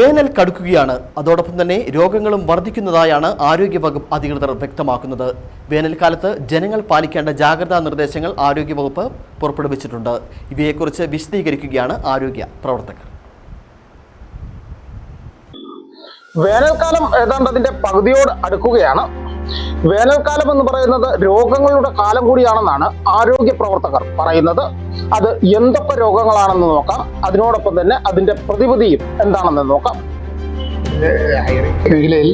വേനൽ കടുക്കുകയാണ്. അതോടൊപ്പം തന്നെ രോഗങ്ങളും വർദ്ധിക്കുന്നതായാണ് ആരോഗ്യവകുപ്പ് അധികൃതർ വ്യക്തമാക്കുന്നത്. വേനൽക്കാലത്ത് ജനങ്ങൾ പാലിക്കേണ്ട ജാഗ്രതാ നിർദ്ദേശങ്ങൾ ആരോഗ്യവകുപ്പ് പുറപ്പെടുവിച്ചിട്ടുണ്ട്. ഇവയെക്കുറിച്ച് വിശദീകരിക്കുകയാണ് ആരോഗ്യ പ്രവർത്തകർ. വേനൽക്കാലം ഏതാണ്ട് അതിന്റെ പകുതിയോട് അടുക്കുകയാണ്. വേനൽക്കാലം എന്ന് പറയുന്നത് രോഗങ്ങളുടെ കാലം കൂടിയാണെന്നാണ് ആരോഗ്യ പ്രവർത്തകർ പറയുന്നത്. അത് എന്തൊക്കെ രോഗങ്ങളാണെന്ന് നോക്കാം. അതിനോടൊപ്പം തന്നെ അതിന്റെ പ്രതിവിധിയും എന്താണെന്ന് നോക്കാം. മേഖലയിൽ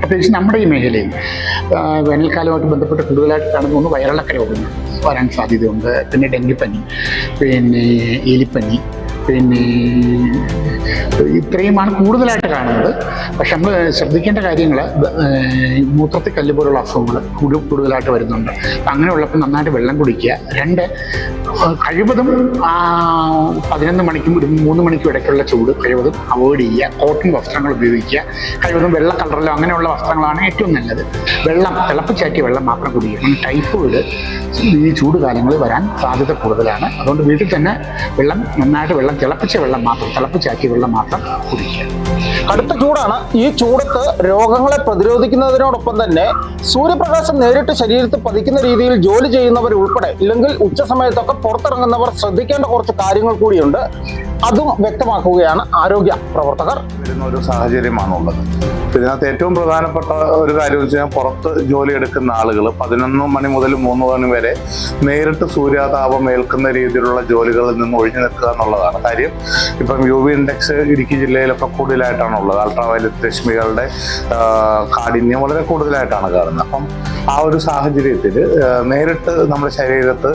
പ്രത്യേകിച്ച് നമ്മുടെ ഈ മേഖലയിൽ വേനൽക്കാലമായിട്ട് ബന്ധപ്പെട്ട് കൂടുതലായിട്ട് കാണുന്ന ഒന്ന് വയറിളക്ക രോഗങ്ങൾ വരാൻ സാധ്യതയുണ്ട്. പിന്നെ ഡെങ്കിപ്പനി പിന്നെ എലിപ്പനി പിന്നെ ഇത്രയുമാണ് കൂടുതലായിട്ട് കാണുന്നത്. പക്ഷെ നമ്മൾ ശ്രദ്ധിക്കേണ്ട കാര്യങ്ങൾ മൂത്രത്തിൽ കല്ല് പോലുള്ള അസുഖങ്ങൾ കൂടുതൽ കൂടുതലായിട്ട് വരുന്നുണ്ട്. അങ്ങനെയുള്ളപ്പോൾ നന്നായിട്ട് വെള്ളം കുടിക്കുക. രണ്ട് കഴിവതും പതിനൊന്ന് മണിക്കും ഒരു മൂന്ന് മണിക്കും ഇടയ്ക്കുള്ള ചൂട് കഴിവതും അവോയ്ഡ് ചെയ്യുക. കോട്ടൺ വസ്ത്രങ്ങൾ ഉപയോഗിക്കുക. കഴിവതും വെള്ള കളറിലോ അങ്ങനെയുള്ള വസ്ത്രങ്ങളാണ് ഏറ്റവും നല്ലത്. വെള്ളം തിളപ്പിച്ചാറ്റിയ വെള്ളം മാത്രം കുടിക്കുക. ടൈഫോയിഡ് ഈ ചൂട് കാലങ്ങളിൽ വരാൻ സാധ്യത കൂടുതലാണ്. അതുകൊണ്ട് വീട്ടിൽ തന്നെ വെള്ളം നന്നായിട്ട് വെള്ളം തിളപ്പിച്ച വെള്ളം മാത്രം തിളപ്പിച്ചാക്കിയ വെള്ളം മാത്രം കുടിക്കുക. കടുത്ത ചൂടാണ്. ഈ ചൂടത്ത് രോഗങ്ങളെ പ്രതിരോധിക്കുന്നതിനോടൊപ്പം തന്നെ സൂര്യപ്രകാശം നേരിട്ട് ശരീരത്തിൽ പതിക്കുന്ന രീതിയിൽ ജോലി ചെയ്യുന്നവർ ഉൾപ്പെടെ ഇല്ലെങ്കിൽ ഉച്ച സമയത്തൊക്കെ പുറത്തിറങ്ങുന്നവർ ശ്രദ്ധിക്കേണ്ട കുറച്ച് കാര്യങ്ങൾ കൂടിയുണ്ട്. അതും വ്യക്തമാക്കുകയാണ് ആരോഗ്യ പ്രവർത്തകർ. വരുന്ന ഒരു സാഹചര്യമാണുള്ളത്. ഇതിനകത്ത് ഏറ്റവും പ്രധാനപ്പെട്ട ഒരു കാര്യം എന്ന് വെച്ചാൽ പുറത്ത് ജോലി എടുക്കുന്ന ആളുകൾ പതിനൊന്ന് മണി മുതൽ മൂന്ന് മണി വരെ നേരിട്ട് സൂര്യാതാപം ഏൽക്കുന്ന രീതിയിലുള്ള ജോലികളിൽ നിന്ന് ഒഴിഞ്ഞു നിൽക്കുക എന്നുള്ളതാണ് കാര്യം. ഇപ്പം യു വി ഇൻഡെക്സ് ഇടുക്കി ജില്ലയിലൊക്കെ കൂടുതലായിട്ടാണ് ഉള്ളത് അൾട്രാ വയലറ്റ് രശ്മികളുടെ കാഠിന്യം വളരെ കൂടുതലായിട്ടാണ് കാണുന്നത്. അപ്പം ആ ഒരു സാഹചര്യത്തിൽ നേരിട്ട് നമ്മുടെ ശരീരത്ത്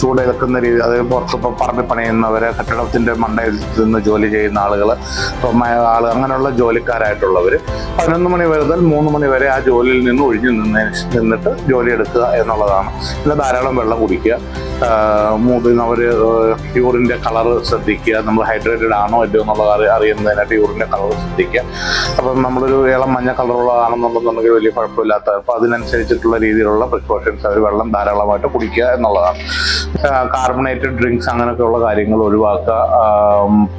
ചൂടേൽക്കുന്ന രീതി അതായത് പുറത്ത് ഇപ്പോൾ പറമ്പിൽ പണിയുന്നവർ കെട്ടിടത്തിന്റെ മണ്ടയിൽ നിന്ന് ജോലി ചെയ്യുന്ന ആളുകൾ ഇപ്പം ആൾ അങ്ങനെയുള്ള ജോലിക്കാരായിട്ടുള്ളവർ പതിനൊന്ന് മണി മുതൽ മൂന്ന് മണി വരെ ആ ജോലിയിൽ നിന്ന് ഒഴിഞ്ഞു നിന്ന് നിന്നിട്ട് ജോലി എടുക്കുക എന്നുള്ളതാണ്. പിന്നെ ധാരാളം വെള്ളം കുടിക്കുക. അവർ യൂറിന്റെ കളർ ശ്രദ്ധിക്കുക. നമ്മൾ ഹൈഡ്രേറ്റഡ് ആണോ അല്ലയോ എന്നുള്ളത് അറി അറിയുന്നതിനായിട്ട് യൂറിന്റെ കളർ ശ്രദ്ധിക്കുക. അപ്പം നമ്മളൊരു ഇളം മഞ്ഞ കളറുള്ളതാണെന്നുണ്ടെന്നുണ്ടെങ്കിൽ വലിയ കുഴപ്പമില്ലാത്ത അപ്പോൾ അതിനനുസരിച്ചിട്ടുള്ള രീതിയിലുള്ള പ്രിക്കോഷൻസ് അവർ വെള്ളം ധാരാളമായിട്ട് കുടിക്കുക എന്നുള്ളതാണ്. കാർബണേറ്റഡ് ഡ്രിങ്ക്സ് അങ്ങനെയൊക്കെയുള്ള കാര്യങ്ങൾ ഒഴിവാക്കുക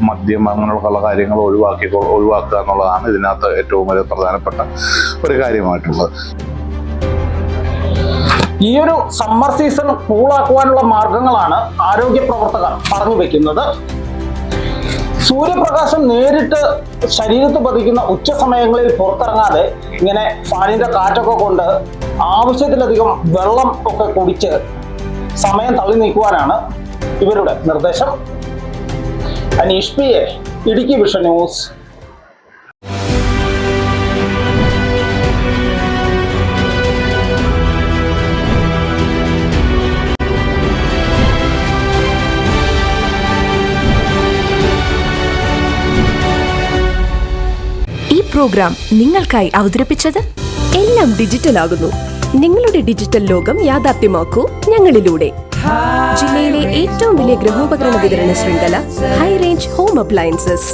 മദ്യം അങ്ങനെയുള്ള കാര്യങ്ങൾ ഒഴിവാക്കി ഒഴിവാക്കുക എന്നുള്ളതാണ് ഇതിനകത്ത് ഏറ്റവും വലിയ പ്രധാനപ്പെട്ട ഒരു കാര്യമായിട്ടുള്ളത്. ഈ ഒരു സമ്മർ സീസൺ കൂളാക്കുവാനുള്ള മാർഗങ്ങളാണ് ആരോഗ്യ പ്രവർത്തകർ പറഞ്ഞു വെക്കുന്നത്. സൂര്യപ്രകാശം നേരിട്ട് ശരീരത്ത് പതിക്കുന്ന ഉച്ച സമയങ്ങളിൽ പുറത്തിറങ്ങാതെ ഇങ്ങനെ ഫാനിന്റെ കാറ്റൊക്കെ കൊണ്ട് ആവശ്യത്തിലധികം വെള്ളം ഒക്കെ കുടിച്ച് സമയം തള്ളി നീക്കുവാനാണ് ഇവരുടെ നിർദ്ദേശം. Aneesh P A Idukki vision news. ഈ പ്രോഗ്രാം നിങ്ങൾക്കായി അവതരിപ്പിച്ചത് എല്ലാം ഡിജിറ്റൽ ആകുന്നു. നിങ്ങളുടെ ഡിജിറ്റൽ ലോകം യാഥാർത്ഥ്യമാക്കൂ ഞങ്ങളിലൂടെ. ജില്ലയിലെ ഏറ്റവും വലിയ ഗൃഹോപകരണ വിതരണ ശൃംഖല ഹൈ റേഞ്ച് ഹോം അപ്ലയൻസസ്